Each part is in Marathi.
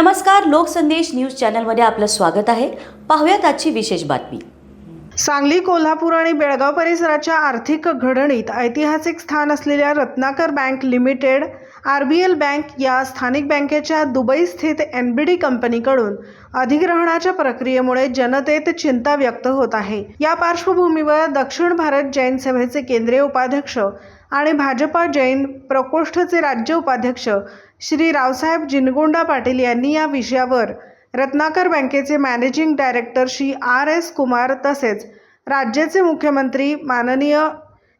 नमस्कार लोकसंदेश न्यूज चॅनलमध्ये आपलं स्वागत आहे. पाहूयात आजची विशेष बातमी. सांगली कोल्हापूर आणि बेळगाव परिसराच्या आर्थिक घडणीत ऐतिहासिक स्थान असलेल्या Ratnakar bank limited R B L bank या स्थानिक बँकेच्या दुबई स्थित एन बी डी कंपनीकडून अधिग्रहणाच्या प्रक्रियेमुळे जनतेत चिंता व्यक्त होत आहे. या पार्श्वभूमीवर दक्षिण भारत जैन सभेचे केंद्रीय उपाध्यक्ष आणि भाजपा जैन प्रकोष्ठचे राज्य उपाध्यक्ष श्री रावसाहेब जिनगोंडा पाटील यांनी या विषयावर रत्नाकर बँकेचे managing director Shri R S Kumar तसेच राज्याचे मुख्यमंत्री माननीय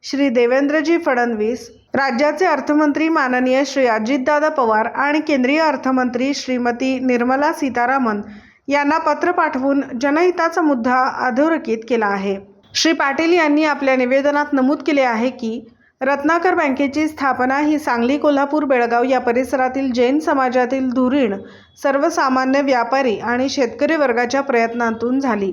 श्री देवेंद्रजी फडणवीस राज्याचे अर्थमंत्री माननीय श्री अजितदादा पवार आणि केंद्रीय अर्थमंत्री श्रीमती निर्मला सीतारामन यांना पत्र पाठवून जनहिताचा मुद्दा अधोरेखित केला आहे. श्री पाटील यांनी आपल्या निवेदनात नमूद केले आहे की रत्नाकर बँकेची स्थापना ही सांगली कोल्हापूर बेळगाव या परिसरातील जैन समाजातील धुरीण सर्वसामान्य व्यापारी आणि शेतकरी वर्गाच्या प्रयत्नांतून झाली.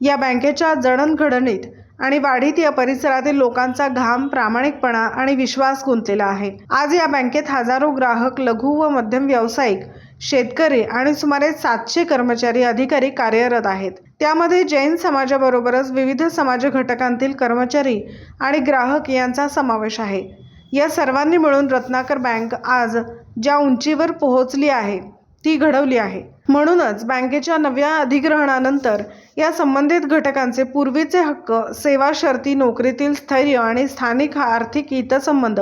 या बँकेच्या जडणघडणीत आणि वाढीत या परिसरातील लोकांचा घाम प्रामाणिकपणा आणि विश्वास गुंतलेला आहे. आज या बँकेत हजारो ग्राहक लघु व मध्यम व्यावसायिक शेतकरी आणि सुमारे सातशे कर्मचारी अधिकारी कार्यरत आहेत. त्यामध्ये जैन समाजाबरोबरच विविध समाज घटकांतील कर्मचारी आणि ग्राहक यांचा समावेश आहे. या सर्वांनी मिळून रत्नाकर बँक आज ज्या उंचीवर पोहोचली आहे ती घडवली आहे. म्हणूनच बँकेच्या नव्या अधिग्रहणानंतर या संबंधित घटकांचे पूर्वीचे हक्क सेवा शर्ती नोकरीतील स्थैर्य आणि स्थानिक आर्थिक हितसंबंध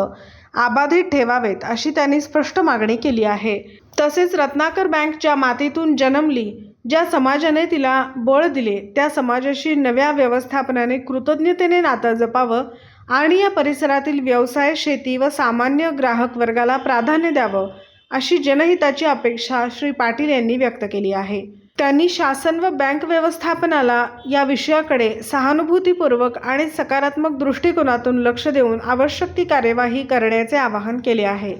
आबाधित ठेवावेत अशी त्यांनी स्पष्ट मागणी केली आहे. तसेच रत्नाकर बँक ज्या मातीतून जन्मली ज्या समाजाने तिला बळ दिले त्या समाजाशी नव्या व्यवस्थापनाने कृतज्ञतेने नातं जपावं आणि या परिसरातील व्यवसाय शेती व सामान्य ग्राहक वर्गाला प्राधान्य द्यावं अशी जनहिताची अपेक्षा श्री पाटील यांनी व्यक्त केली आहे. त्यांनी शासन व बँक व्यवस्थापनाला या विषयाकडे सहानुभूतीपूर्वक आणि सकारात्मक दृष्टिकोनातून लक्ष देऊन आवश्यक ती कार्यवाही करण्याचे आवाहन केले आहे.